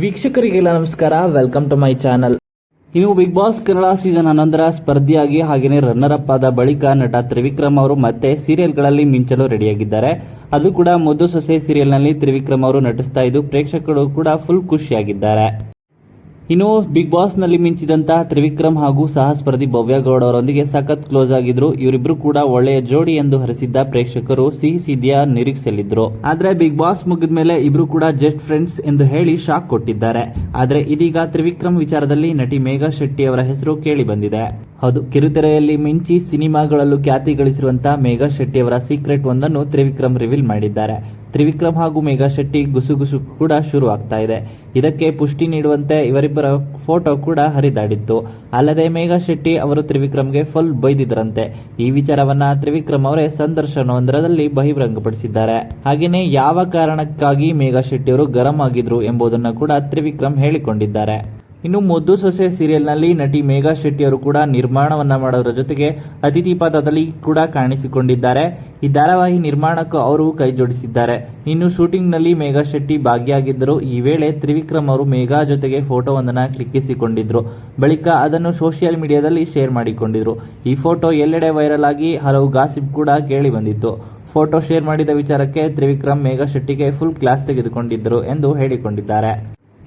ವೀಕ್ಷಕರಿಗೆಲ್ಲ ನಮಸ್ಕಾರ. Welcome to my channel ಇನ್ನು Bigg Boss Kannada season ಹನ್ನೊಂದರ ಸ್ಪರ್ಧಿಯಾಗಿ ಹಾಗೆಯೇ ರನ್ನರ್ ಅಪ್ ಆದ ಬಳಿಕ ನಟ ತ್ರಿವಿಕ್ರಮ್ ಅವರು ಮತ್ತೆ ಸೀರಿಯಲ್ಗಳಲ್ಲಿ ಮಿಂಚಲು ರೆಡಿಯಾಗಿದ್ದಾರೆ ಅದು ಕೂಡ ಮುದ್ದು ಸೊಸೆ ಸೀರಿಯಲ್ನಲ್ಲಿ ತ್ರಿವಿಕ್ರಮ್ ಅವರು ನಟಿಸ್ತಾ ಇದ್ದು, ಪ್ರೇಕ್ಷಕರು ಕೂಡ ಫುಲ್ ಖುಷಿಯಾಗಿದ್ದಾರೆ. ಇನ್ನು ಬಿಗ್ ಬಾಸ್ನಲ್ಲಿ ಮಿಂಚಿದಂತಹ ತ್ರಿವಿಕ್ರಮ್ ಹಾಗೂ ಸಹ ಸ್ಪರ್ಧಿ ಭವ್ಯ ಗೌಡ ಅವರೊಂದಿಗೆ ಸಖತ್ ಕ್ಲೋಸ್ ಆಗಿದ್ರು. ಇವರಿಬ್ರು ಕೂಡ ಒಳ್ಳೆಯ ಜೋಡಿ ಎಂದು ಹರಿಸಿದ್ದ ಪ್ರೇಕ್ಷಕರು ಸಿಹಿ ಸಿದ್ದಿಯ ನಿರೀಕ್ಷೆಯಲ್ಲಿದ್ರು. ಆದ್ರೆ ಬಿಗ್ ಬಾಸ್ ಮುಗಿದ ಮೇಲೆ ಇಬ್ರು ಕೂಡ ಜಸ್ಟ್ ಫ್ರೆಂಡ್ಸ್ ಎಂದು ಹೇಳಿ ಶಾಕ್ ಕೊಟ್ಟಿದ್ದಾರೆ. ಆದ್ರೆ ಇದೀಗ ತ್ರಿವಿಕ್ರಮ್ ವಿಚಾರದಲ್ಲಿ ನಟಿ ಮೇಘಾ ಶೆಟ್ಟಿ ಅವರ ಹೆಸರು ಕೇಳಿ ಬಂದಿದೆ. ಹೌದು, ಕಿರುತೆರೆಯಲ್ಲಿ ಮಿಂಚಿ ಸಿನಿಮಾಗಳಲ್ಲೂ ಖ್ಯಾತಿ ಗಳಿಸಿರುವಂತಹ ಮೇಘಾ ಶೆಟ್ಟಿ ಅವರ ಸೀಕ್ರೆಟ್ ಒಂದನ್ನು ತ್ರಿವಿಕ್ರಮ್ ರಿವೀಲ್ ಮಾಡಿದ್ದಾರೆ. ತ್ರಿವಿಕ್ರಮ್ ಹಾಗೂ ಮೇಘಾ ಶೆಟ್ಟಿ ಗುಸುಗುಸು ಕೂಡ ಶುರು ಆಗ್ತಾ ಇದೆ. ಇದಕ್ಕೆ ಪುಷ್ಟಿ ನೀಡುವಂತೆ ಇವರಿಬ್ಬರ ಫೋಟೋ ಕೂಡ ಹರಿದಾಡಿತ್ತು. ಅಲ್ಲದೆ ಮೇಘಾ ಶೆಟ್ಟಿ ಅವರು ತ್ರಿವಿಕ್ರಮ್ಗೆ ಫುಲ್ ಬೈದಿದ್ರಂತೆ ಈ ವಿಚಾರವನ್ನ ತ್ರಿವಿಕ್ರಮ್ ಅವರೇ ಸಂದರ್ಶನವೊಂದರಲ್ಲಿ ಬಹಿರಂಗಪಡಿಸಿದ್ದಾರೆ. ಹಾಗೆಯೇ ಯಾವ ಕಾರಣಕ್ಕಾಗಿ ಮೇಘಾ ಶೆಟ್ಟಿ ಅವರು ಗರಂ ಆಗಿದ್ರು ಎಂಬುದನ್ನು ಕೂಡ ತ್ರಿವಿಕ್ರಮ್ ಹೇಳಿಕೊಂಡಿದ್ದಾರೆ. ಇನ್ನು ಮುದ್ದು ಸೊಸೆ ಸೀರಿಯಲ್ನಲ್ಲಿ ನಟಿ ಮೇಘಾ ಶೆಟ್ಟಿ ಅವರು ಕೂಡ ನಿರ್ಮಾಣವನ್ನ ಮಾಡೋದ್ರ ಜೊತೆಗೆ ಅತಿಥಿ ಪಾತ್ರದಲ್ಲಿ ಕೂಡ ಕಾಣಿಸಿಕೊಂಡಿದ್ದಾರೆ. ಈ ಧಾರಾವಾಹಿ ನಿರ್ಮಾಣಕ್ಕೂ ಅವರು ಕೈ ಜೋಡಿಸಿದ್ದಾರೆ ಇನ್ನು ಶೂಟಿಂಗ್ನಲ್ಲಿ ಮೇಘಾ ಶೆಟ್ಟಿ ಭಾಗಿಯಾಗಿದ್ದರು. ಈ ವೇಳೆ ತ್ರಿವಿಕ್ರಮ್ ಅವರು ಮೇಘಾ ಜೊತೆಗೆ ಫೋಟೋವೊಂದನ್ನು ಕ್ಲಿಕ್ಕಿಸಿಕೊಂಡಿದ್ರು. ಬಳಿಕ ಅದನ್ನು ಸೋಷಿಯಲ್ ಮೀಡಿಯಾದಲ್ಲಿ ಶೇರ್ ಮಾಡಿಕೊಂಡಿದ್ರು. ಈ ಫೋಟೋ ಎಲ್ಲೆಡೆ ವೈರಲ್ ಆಗಿ ಹಲವು ಗಾಸಿಪ್ ಕೂಡ ಕೇಳಿ ಬಂದಿತ್ತು. ಫೋಟೋ ಶೇರ್ ಮಾಡಿದ ವಿಚಾರಕ್ಕೆ ತ್ರಿವಿಕ್ರಮ್ ಮೇಘಾ ಶೆಟ್ಟಿಗೆ ಫುಲ್ ಕ್ಲಾಸ್ ತೆಗೆದುಕೊಂಡಿದ್ದರು ಎಂದು ಹೇಳಿಕೊಂಡಿದ್ದಾರೆ.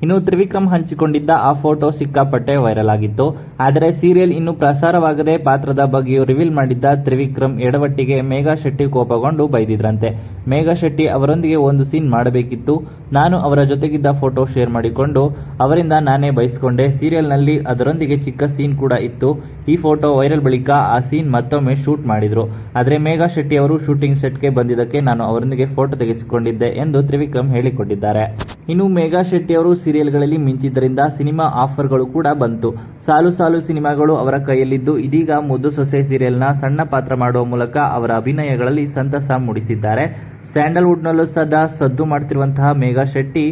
ಇನ್ನು ತ್ರಿವಿಕ್ರಮ್ ಹಂಚಿಕೊಂಡಿದ್ದ ಆ ಫೋಟೋ ಸಿಕ್ಕಾಪಟ್ಟೆ ವೈರಲ್ ಆಗಿತ್ತು. ಆದರೆ ಸೀರಿಯಲ್ ಇನ್ನು ಪ್ರಸಾರವಾಗದೆ ಪಾತ್ರದ ಬಗ್ಗೆಯೂ ರಿವೀಲ್ ಮಾಡಿದ್ದ ತ್ರಿವಿಕ್ರಮ್ ಎಡವಟ್ಟಿಗೆ ಮೇಘಾ ಶೆಟ್ಟಿ ಕೋಪಗೊಂಡು ಬೈದಿದ್ರಂತೆ. ಮೇಘಾ ಶೆಟ್ಟಿ ಅವರೊಂದಿಗೆ ಒಂದು ಸೀನ್ ಮಾಡಬೇಕಿತ್ತು. ನಾನು ಅವರ ಜೊತೆಗಿದ್ದ ಫೋಟೋ ಶೇರ್ ಮಾಡಿಕೊಂಡು ಅವರಿಂದ ನಾನೇ ಬಯಸಿಕೊಂಡೆ ಸೀರಿಯಲ್ನಲ್ಲಿ ಅದರೊಂದಿಗೆ ಚಿಕ್ಕ ಸೀನ್ ಕೂಡ ಇತ್ತು. ಈ ಫೋಟೋ ವೈರಲ್ ಬಳಿಕ ಆ ಸೀನ್ ಮತ್ತೊಮ್ಮೆ ಶೂಟ್ ಮಾಡಿದ್ರು. ಆದರೆ ಮೇಘಾ ಶೆಟ್ಟಿ ಅವರು ಶೂಟಿಂಗ್ ಸೆಟ್ಗೆ ಬಂದಿದ್ದಕ್ಕೆ ನಾನು ಅವರೊಂದಿಗೆ ಫೋಟೋ ತೆಗೆಸಿಕೊಂಡಿದ್ದೆ ಎಂದು ತ್ರಿವಿಕ್ರಮ್ ಹೇಳಿಕೊಂಡಿದ್ದಾರೆ. ಇನ್ನು ಮೇಘಾ ಶೆಟ್ಟಿ ಅವರು ಸೀರಿಯಲ್ಗಳಲ್ಲಿ ಮಿಂಚಿದ್ದರಿಂದ ಸಿನಿಮಾ ಆಫರ್ಗಳು ಕೂಡ ಬಂತು. ಸಾಲು ಸಾಲು ಸಿನಿಮಾಗಳು ಅವರ ಕೈಯಲ್ಲಿದ್ದು, ಇದೀಗ ಮುದ್ದು ಸೊಸೆ ಸೀರಿಯಲ್ನ ಸಣ್ಣ ಪಾತ್ರ ಮಾಡುವ ಮೂಲಕ ಅವರ ಅಭಿನಯಗಳಲ್ಲಿ ಸಂತಸ ಮೂಡಿಸಿದ್ದಾರೆ. ಸ್ಯಾಂಡಲ್ವುಡ್ನಲ್ಲೂ ಸದಾ ಸದ್ದು ಮಾಡ್ತಿರುವಂತಹ ಮೇಘಾ ಶೆಟ್ಟಿ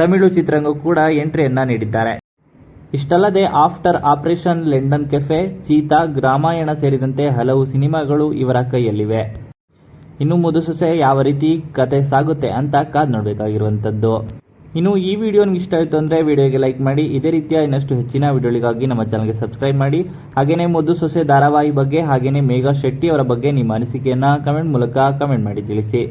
ತಮಿಳು ಚಿತ್ರರಂಗಕ್ಕೂ ಕೂಡ ಎಂಟ್ರಿಯನ್ನ ನೀಡಿದ್ದಾರೆ. ಇಷ್ಟಲ್ಲದೆ, after operation London cafe, Cheetha Gramayana ಸೇರಿದಂತೆ ಹಲವು ಸಿನಿಮಾಗಳು ಇವರ ಕೈಯಲ್ಲಿವೆ. ಇನ್ನು ಮುದುಸೊಸೆ ಯಾವ ರೀತಿ ಕತೆ ಸಾಗುತ್ತೆ ಅಂತ ಕಾದ್ ನೋಡಬೇಕಾಗಿರುವಂಥದ್ದು. ಇನ್ನು ಈ ವಿಡಿಯೋ ನಿಮ್ಗೆ ಇಷ್ಟ ಆಯಿತು ಅಂದರೆ ವಿಡಿಯೋಗೆ ಲೈಕ್ ಮಾಡಿ, ಇದೇ ರೀತಿಯ ಇನ್ನಷ್ಟು ಹೆಚ್ಚಿನ ವಿಡಿಯೋಗಳಿಗಾಗಿ ನಮ್ಮ ಚಾನಲ್ಗೆ ಸಬ್ಸ್ಕ್ರೈಬ್ ಮಾಡಿ. ಹಾಗೆಯೇ ಮೊದ್ದು ಸೊಸೆ ಧಾರಾವಾಹಿ ಬಗ್ಗೆ ಹಾಗೆಯೇ ಮೇಘಾ ಶೆಟ್ಟಿ ಅವರ ಬಗ್ಗೆ ನಿಮ್ಮ ಅನಿಸಿಕೆಯನ್ನು ಕಮೆಂಟ್ ಮೂಲಕ ಕಮೆಂಟ್ ಮಾಡಿ ತಿಳಿಸಿ.